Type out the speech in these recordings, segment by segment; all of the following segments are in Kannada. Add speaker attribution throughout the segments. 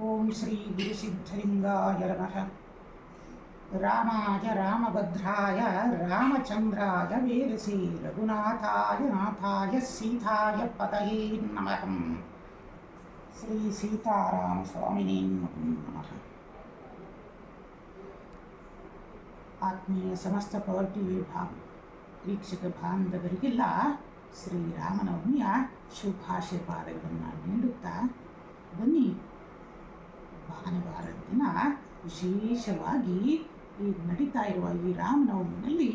Speaker 1: ಓಂ ಶ್ರೀ ಗುರುಸಿದ್ಧಲಿಂಗಾಯ ನಮಃ ರಾಮಾಯ ರಾಮಭದ್ರಾಯ ರಾಮಚಂದ್ರಾಯ ವೇದಸಿ ರಘುನಾಥಾಯ ನಾಥಾಯ ಸೀತಾಯ ಪತಯೇ ನಮಃ ಶ್ರೀ ಸೀತಾರಾಮ ಸ್ವಾಮಿನೇ ನಮಃ ಆತ್ಮೀಯ ಸಮಸ್ತ ಪವರ್ ಟಿ ವಿ ಭಾಗ ವೀಕ್ಷಕ ಬಾಂಧವರಿಗೆಲ್ಲ ಶ್ರೀರಾಮನವಮಿಯ ಶುಭಾಶೀರ್ವಾದಗಳನ್ನು ನೀಡುತ್ತಾ ಬನ್ನಿ ಭಾನುವಾರದ ದಿನ ವಿಶೇಷವಾಗಿ ಈ ನಡೀತಾ ಇರುವ ಈ ರಾಮನವಮಿನಲ್ಲಿ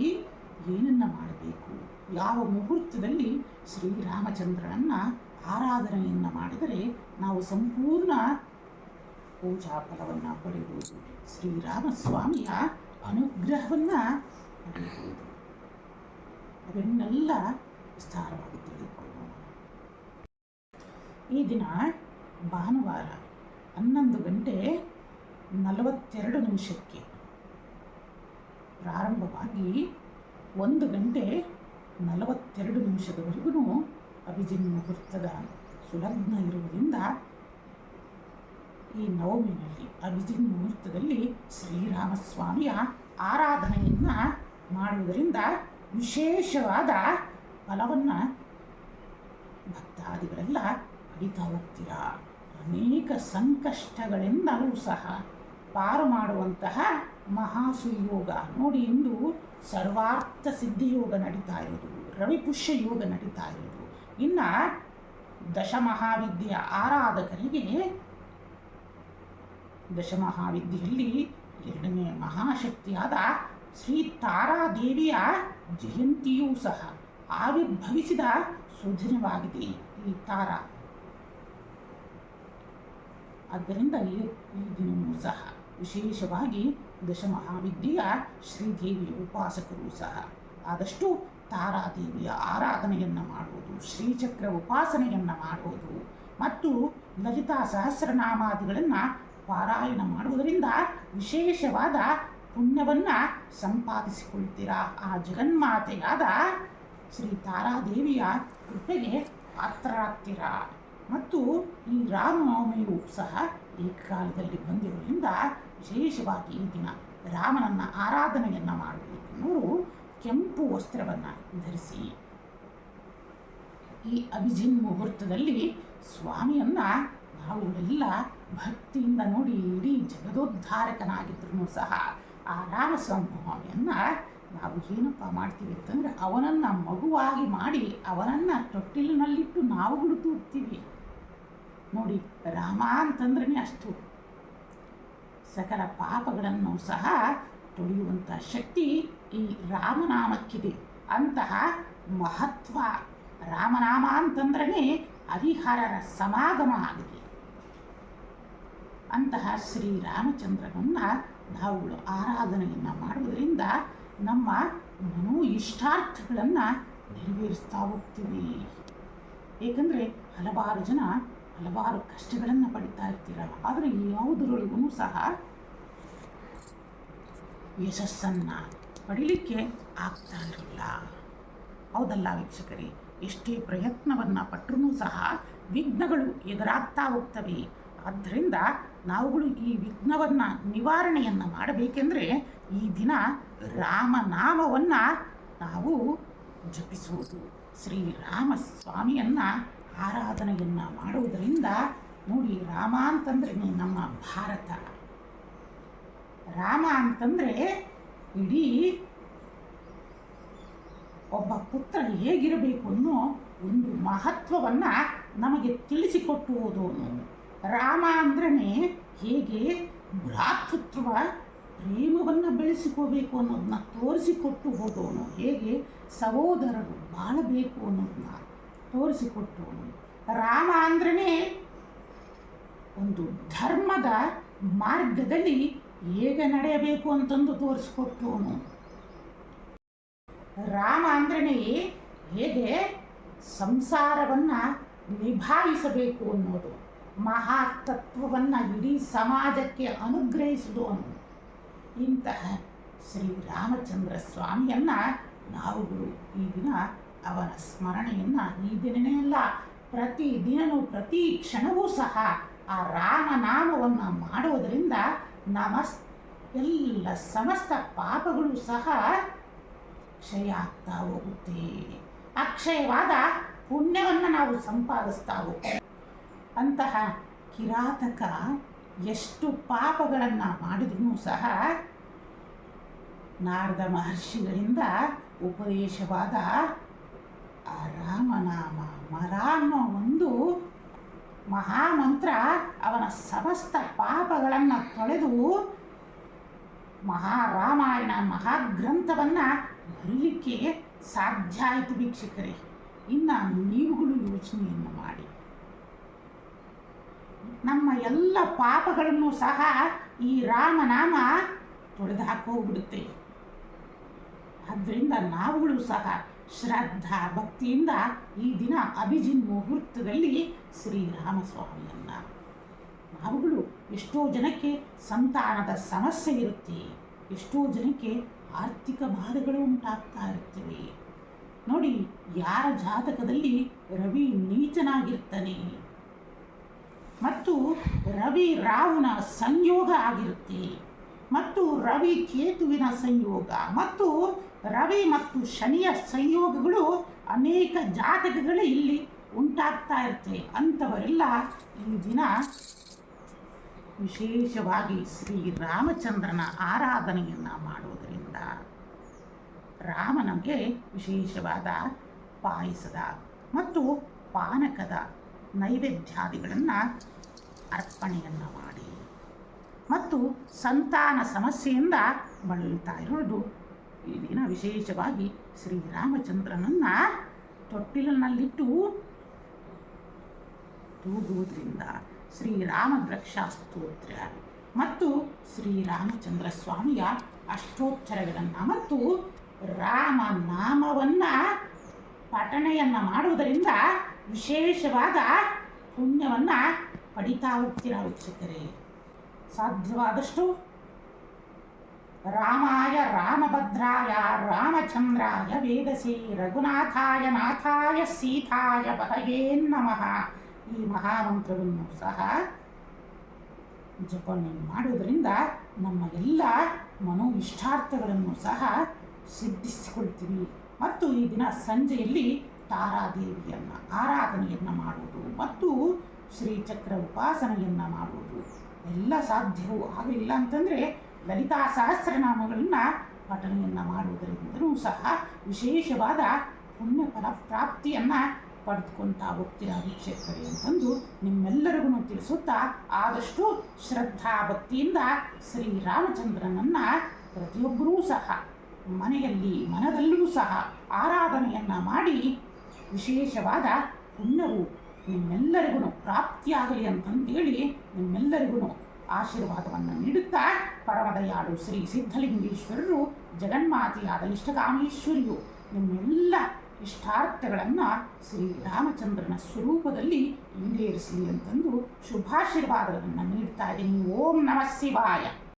Speaker 1: ಏನನ್ನ ಮಾಡಬೇಕು? ಯಾವ ಮುಹೂರ್ತದಲ್ಲಿ ಶ್ರೀರಾಮಚಂದ್ರನನ್ನ ಆರಾಧನೆಯನ್ನು ಮಾಡಿದರೆ ನಾವು ಸಂಪೂರ್ಣ ಪೂಜಾ ಫಲವನ್ನು ಪಡೆಯುವುದು ಶ್ರೀರಾಮಸ್ವಾಮಿಯ ಅನುಗ್ರಹವನ್ನ ಪಡೆಯಬಹುದು. ಅದನ್ನೆಲ್ಲ ವಿಸ್ತಾರವಾಗಿ ತಿಳಿದುಕೊಳ್ಳೋಣ. ಈ ದಿನ ಭಾನುವಾರ ಹನ್ನೊಂದು ಗಂಟೆ ನಲವತ್ತೆರಡು ನಿಮಿಷಕ್ಕೆ. ಪ್ರಾರಂಭವಾಗಿ ಒಂದು ಗಂಟೆ ನಲವತ್ತೆರಡು ನಿಮಿಷದವರೆಗೂ ಅಭಿಜಿನ್ ಮುಹೂರ್ತದ ಸುಲಗ್ನ ಇರುವುದರಿಂದ ಈ ನವಮಿನಲ್ಲಿ ಅಭಿಜಿನ್ ಮುಹೂರ್ತದಲ್ಲಿ ಶ್ರೀರಾಮಸ್ವಾಮಿಯ ಆರಾಧನೆಯನ್ನು ಮಾಡುವುದರಿಂದ ವಿಶೇಷವಾದ ಫಲವನ್ನು ಭಕ್ತಾದಿಗಳೆಲ್ಲ ಪಡಿತಾ ಹೋಗ್ತೀರಾ? ಅನೇಕ ಸಂಕಷ್ಟಗಳಿಂದಲೂ ಸಹ ಪಾರು ಮಾಡುವಂತಹ ಮಹಾಸುಯೋಗ. ನೋಡಿ ಇಂದು ಸರ್ವಾರ್ಥ ಸಿದ್ಧಿಯೋಗ ನಡೀತಾ ಇರೋದು ರವಿಪುಷ್ಯ ಯೋಗ ನಡೀತಾ ಇರೋದು ಇನ್ನು ದಶಮಹಾವಿದ್ಯೆಯ ಆರಾಧಕರಿಗೆ ದಶಮಹಾವಿದ್ಯೆಯಲ್ಲಿ ಎರಡನೇ ಮಹಾಶಕ್ತಿಯಾದ ಶ್ರೀ ತಾರಾದೇವಿಯ ಜಯಂತಿಯೂ ಸಹ ಆವಿರ್ಭವಿಸಿದ ಸುದಿನವಾಗಿದೆ ಈ ತಾರಾ ಆದ್ದರಿಂದ ಈ ದಿನವೂ ಸಹ ವಿಶೇಷವಾಗಿ ದಶಮಹಾವಿದ್ಯೆಯ ಶ್ರೀದೇವಿಯ ಉಪಾಸಕರು ಸಹ ಆದಷ್ಟು ತಾರಾದೇವಿಯ ಆರಾಧನೆಯನ್ನು ಮಾಡುವುದು, ಶ್ರೀಚಕ್ರ ಉಪಾಸನೆಯನ್ನು ಮಾಡುವುದು ಮತ್ತು ಲಲಿತಾ ಸಹಸ್ರನಾಮಾದಿಗಳನ್ನು ಪಾರಾಯಣ ಮಾಡುವುದರಿಂದ ವಿಶೇಷವಾದ ಪುಣ್ಯವನ್ನು ಸಂಪಾದಿಸಿಕೊಳ್ತೀರಾ ಆ ಜಗನ್ಮಾತೆಯಾದ ಶ್ರೀ ತಾರಾದೇವಿಯ ಕೃಪೆಗೆ ಪಾತ್ರರಾಗ್ತೀರಾ? ಮತ್ತು ಈ ರಾಮನವಮಿಯು ಸಹ ಏಕಕಾಲದಲ್ಲಿ ಬಂದಿರುವುದರಿಂದ ವಿಶೇಷವಾಗಿ ಈ ದಿನ ರಾಮನನ್ನ ಆರಾಧನೆಯನ್ನು ಮಾಡಬೇಕೆನ್ನುವರು ಕೆಂಪು ವಸ್ತ್ರವನ್ನು ಧರಿಸಿ ಈ ಅಭಿಜಿನ್ ಮುಹೂರ್ತದಲ್ಲಿ ಸ್ವಾಮಿಯನ್ನ ಎಲ್ಲ ಭಕ್ತಿಯಿಂದ ನೋಡಿ ಇಡೀ ಜಗದೋದ್ಧಾರಕನಾಗಿದ್ರೂ ಸಹ ಆ ರಾಮಸ್ವಾಮಿಯನ್ನ ನಾವು ಏನಪ್ಪ ಮಾಡ್ತೀವಿ ಅಂತಂದ್ರೆ ಅವನನ್ನು ಮಗುವಾಗಿ ಮಾಡಿ ಅವನನ್ನು ತೊಟ್ಟಿಲಿನಲ್ಲಿಟ್ಟು ನಾವುಗಳು ಇರ್ತೀವಿ ನೋಡಿ, ರಾಮ ಅಂತಂದ್ರೆ ಅಷ್ಟು. ಸಕಲ ಪಾಪಗಳನ್ನು ಸಹ ತೊಳೆಯುವಂಥ ಶಕ್ತಿ ಈ ರಾಮನಾಮಕ್ಕಿದೆ. ಅಂತಹ ಮಹತ್ವ ರಾಮನಾಮ ಅಂತಂದ್ರೆ ಹರಿಹರರ ಸಮಾಗಮ ಆಗಿದೆ. ಅಂತಹ ಶ್ರೀರಾಮಚಂದ್ರನನ್ನ ನಾವುಗಳು ಆರಾಧನೆಯನ್ನು ಮಾಡುವುದರಿಂದ ನಮ್ಮ ಮನೋ ಇಷ್ಟಾರ್ಥಗಳನ್ನು ನೆರವೇರಿಸ್ತಾ ಹೋಗ್ತೀವಿ. ಏಕೆಂದರೆ ಹಲವಾರು ಜನ ಹಲವಾರು ಕಷ್ಟಗಳನ್ನು ಪಡಿತಾ ಇರ್ತೀರಲ್ಲ ಆದರೆ ಯಾವುದರೊಳಗೂ ಸಹ ಯಶಸ್ಸನ್ನು ಪಡಿಲಿಕ್ಕೆ ಆಗ್ತಾ ಇರಲ್ಲ. ಹೌದಲ್ಲ ವೀಕ್ಷಕರೇ? ಎಷ್ಟೇ ಪ್ರಯತ್ನವನ್ನು ಪಟ್ಟರೂ ಸಹ ವಿಘ್ನಗಳು ಎದುರಾಗ್ತಾ ಹೋಗ್ತವೆ. ಆದ್ದರಿಂದ ನಾವುಗಳು ಈ ವಿಘ್ನವನ್ನು ನಿವಾರಣೆಯನ್ನು ಮಾಡಬೇಕೆಂದರೆ ಈ ದಿನ ರಾಮನಾಮವನ್ನು ನಾವು ಜಪಿಸುವುದು. ಶ್ರೀರಾಮ ಸ್ವಾಮಿಯನ್ನು ಆರಾಧನೆಯನ್ನು ಮಾಡುವುದರಿಂದ ನೋಡಿ ರಾಮ ಅಂತಂದ್ರೆ ನಮ್ಮ ಭಾರತ. ರಾಮ ಅಂತಂದರೆ ಇಡೀ ಒಬ್ಬ ಪುತ್ರ ಹೇಗಿರಬೇಕು ಅನ್ನೋ ಒಂದು ಮಹತ್ವವನ್ನು ನಮಗೆ ತಿಳಿಸಿಕೊಟ್ಟುವುದು ರಾಮ ಅಂದ್ರೆ ಹೇಗೆ ಭ್ರಾತೃತ್ವ ಪ್ರೇಮವನ್ನು ಬೆಳೆಸಿಕೋಬೇಕು ಅನ್ನೋದನ್ನ ತೋರಿಸಿಕೊಟ್ಟು ಹೋದವನು, ಹೇಗೆ ಸಹೋದರರು ಬಾಳಬೇಕು ಅನ್ನೋದನ್ನ ತೋರಿಸಿಕೊಟ್ಟವನು ರಾಮ ಅಂದ್ರೆ ಒಂದು ಧರ್ಮದ ಮಾರ್ಗದಲ್ಲಿ ಹೇಗೆ ನಡೆಯಬೇಕು ಅಂತಂದು ತೋರಿಸಿಕೊಟ್ಟವನು ರಾಮ ಅಂದ್ರೆ ಹೇಗೆ ಸಂಸಾರವನ್ನು ನಿಭಾಯಿಸಬೇಕು ಅನ್ನೋದು. ಮಹಾತತ್ವವನ್ನು ಇಡೀ ಸಮಾಜಕ್ಕೆ ಅನುಗ್ರಹಿಸಿದವನು ಇಂತಹ ಶ್ರೀರಾಮಚಂದ್ರ ಸ್ವಾಮಿಯನ್ನು ನಾವುಗಳು ಈ ದಿನ ಅವನ ಸ್ಮರಣೆಯನ್ನು ಈ ದಿನವೇ ಅಲ್ಲ, ಪ್ರತಿ ದಿನವೂ ಪ್ರತಿ ಕ್ಷಣವೂ ಸಹ ಆ ರಾಮನಾಮವನ್ನು ಮಾಡುವುದರಿಂದ ನಮಸ್, ಎಲ್ಲ ಸಮಸ್ತ ಪಾಪಗಳು ಸಹ ಕ್ಷಯ ಆಗ್ತಾ ಹೋಗುತ್ತೆ. ಅಕ್ಷಯವಾದ ಪುಣ್ಯವನ್ನು ನಾವು ಸಂಪಾದಿಸ್ತಾ ಹೋಗ್ತೇವೆ. ಅಂತಹ ಕಿರಾತಕ ಎಷ್ಟು ಪಾಪಗಳನ್ನು ಮಾಡಿದ್ರೂ ಸಹ ನಾರದ ಮಹರ್ಷಿಗಳಿಂದ ಉಪದೇಶವಾದ ಆ ರಾಮನಾಮ ಮರ ಅನ್ನೋ ಒಂದು ಮಹಾಮಂತ್ರ ಅವನ ಸಮಸ್ತ ಪಾಪಗಳನ್ನು ತೊಳೆದು ಮಹಾರಾಮಾಯಣ ಮಹಾಗ್ರಂಥವನ್ನು ಬರೀಲಿಕ್ಕೆ ಸಾಧ್ಯ ಆಯಿತು ವೀಕ್ಷಕರೇ. ಇನ್ನು ನೀವುಗಳು ಯೋಚನೆಯನ್ನು ಮಾಡಿ. ನಮ್ಮ ಎಲ್ಲ ಪಾಪಗಳನ್ನು ಸಹ ಈ ರಾಮನಾಮ ತೊಳೆದು ಹಾಕೋಗ್ಬಿಡುತ್ತೆ ಆದ್ದರಿಂದ ನಾವುಗಳು ಸಹ ಶ್ರದ್ಧಾ ಭಕ್ತಿಯಿಂದ ಈ ದಿನ ಅಭಿಜಿನ್ ಮುಹೂರ್ತದಲ್ಲಿ ಶ್ರೀರಾಮಸ್ವಾಮಿಯನ್ನ. ನಾವುಗಳು ಎಷ್ಟೋ ಜನಕ್ಕೆ ಸಂತಾನದ ಸಮಸ್ಯೆ ಇರುತ್ತೆ, ಎಷ್ಟೋ ಜನಕ್ಕೆ ಆರ್ಥಿಕ ಬಾಧೆಗಳು ಉಂಟಾಗ್ತಾ ಇರ್ತವೆ. ನೋಡಿ, ಯಾರ ಜಾತಕದಲ್ಲಿ ರವಿ ನೀಚನಾಗಿರ್ತಾನೆ? ಮತ್ತು ರವಿ ರಾಹುನ ಸಂಯೋಗ ಆಗಿರುತ್ತೆ. ಮತ್ತು ರವಿ ಕೇತುವಿನ ಸಂಯೋಗ. ಮತ್ತು ರವಿ ಮತ್ತು ಶನಿಯ ಸಂಯೋಗಗಳು ಅನೇಕ ಜಾತಕಗಳು ಇಲ್ಲಿ ಉಂಟಾಗ್ತಾ ಇರ್ತವೆ ಅಂಥವರೆಲ್ಲ ಈ ದಿನ ವಿಶೇಷವಾಗಿ ಶ್ರೀ ರಾಮಚಂದ್ರನ ಆರಾಧನೆಯನ್ನು ಮಾಡುವುದರಿಂದ ರಾಮನಿಗೆ ವಿಶೇಷವಾದ ಪಾಯಸದ ಮತ್ತು ಪಾನಕದ ನೈವೇದ್ಯಾದಿಗಳನ್ನು ಅರ್ಪಣೆಯನ್ನು ಮಾಡಿ. ಮತ್ತು ಸಂತಾನ ಸಮಸ್ಯೆಯಿಂದ ಬಳಲ್ತಾ ಇರೋದು ಈ ದಿನ ವಿಶೇಷವಾಗಿ ಶ್ರೀರಾಮಚಂದ್ರನನ್ನು ತೊಟ್ಟಿಲಿನಲ್ಲಿಟ್ಟು ತೂಗುವುದರಿಂದ ಶ್ರೀರಾಮ ಸ್ತೋತ್ರ ಮತ್ತು ಶ್ರೀರಾಮಚಂದ್ರ ಸ್ವಾಮಿಯ ಅಷ್ಟೋಚ್ಚರಗಳನ್ನು ಮತ್ತು ರಾಮನಾಮವನ್ನು ಪಠಣೆಯನ್ನು ಮಾಡುವುದರಿಂದ ವಿಶೇಷವಾದ ಪುಣ್ಯವನ್ನು ಪಡಿತಾ ಹೋಗ್ತೀರಾ ವೀಕ್ಷಕರೇ? ಸಾಧ್ಯವಾದಷ್ಟು ರಾಮಾಯ ರಾಮಭದ್ರಾಯ ರಾಮಚಂದ್ರಾಯ ವೇದಸಿ ರಘುನಾಥಾಯ ನಾಥಾಯ ಸೀತಾಯ ಬಹಗೇ ನಮಃ. ಈ ಮಹಾಮಂತ್ರವನ್ನು ಸಹ ಜಪನೆ ಮಾಡುವುದರಿಂದ ನಮ್ಮ ಎಲ್ಲ ಮನೋ ಇಷ್ಟಾರ್ಥಗಳನ್ನು ಸಹ ಸಿದ್ಧಿಸಿಕೊಳ್ತೀವಿ. ಮತ್ತು ಈ ದಿನ ಸಂಜೆಯಲ್ಲಿ ತಾರಾದೇವಿಯನ್ನು, ಆರಾಧನೆಯನ್ನು ಮಾಡುವುದು ಮತ್ತು ಶ್ರೀಚಕ್ರ ಉಪಾಸನೆಯನ್ನು ಮಾಡುವುದು. ಎಲ್ಲ ಸಾಧ್ಯವೂ ಆಗಲಿಲ್ಲ ಅಂತಂದರೆ ಲಲಿತಾ ಸಹಸ್ರನಾಮಗಳನ್ನು ಪಠನೆಯನ್ನು ಮಾಡುವುದರಿಂದಲೂ ಸಹ ವಿಶೇಷವಾದ ಪುಣ್ಯ ಫಲ ಪ್ರಾಪ್ತಿಯನ್ನು ಪಡೆದುಕೊಳ್ತಾ ಹೋಗ್ತೀರಾ ವೀಕ್ಷಕರೇ ಅಂತಂದು ನಿಮ್ಮೆಲ್ಲರಿಗೂ ತಿಳಿಸುತ್ತಾ ಆದಷ್ಟು ಶ್ರದ್ಧಾ ಭಕ್ತಿಯಿಂದ ಶ್ರೀರಾಮಚಂದ್ರನನ್ನು ಪ್ರತಿಯೊಬ್ಬರೂ ಸಹ ಮನೆಯಲ್ಲಿ ಮನದಲ್ಲೂ ಸಹ ಆರಾಧನೆಯನ್ನು ಮಾಡಿ ವಿಶೇಷವಾದ ಪುಣ್ಯವು ನಿಮ್ಮೆಲ್ಲರಿಗೂ ಪ್ರಾಪ್ತಿಯಾಗಲಿ ಅಂತಂತೇಳಿ ನಿಮ್ಮೆಲ್ಲರಿಗೂ ಆಶೀರ್ವಾದವನ್ನು ನೀಡುತ್ತಾ ಪರಮದಯಾಳು ಶ್ರೀ ಸಿದ್ಧಲಿಂಗೇಶ್ವರರು ಜಗನ್ಮಾತೆಯಾದ ಇಷ್ಟಕಾಮೇಶ್ವರಿಯು ನಿಮ್ಮೆಲ್ಲ ಇಷ್ಟಾರ್ಥಗಳನ್ನು ಶ್ರೀರಾಮಚಂದ್ರನ ಸ್ವರೂಪದಲ್ಲಿ ಈಡೇರಿಸಲಿ ಅಂತಂದು ಶುಭಾಶೀರ್ವಾದಗಳನ್ನು ನೀಡ್ತಾ ಇದ್ದೀನಿ. ಓಂ ನಮಃ ಶಿವಾಯ.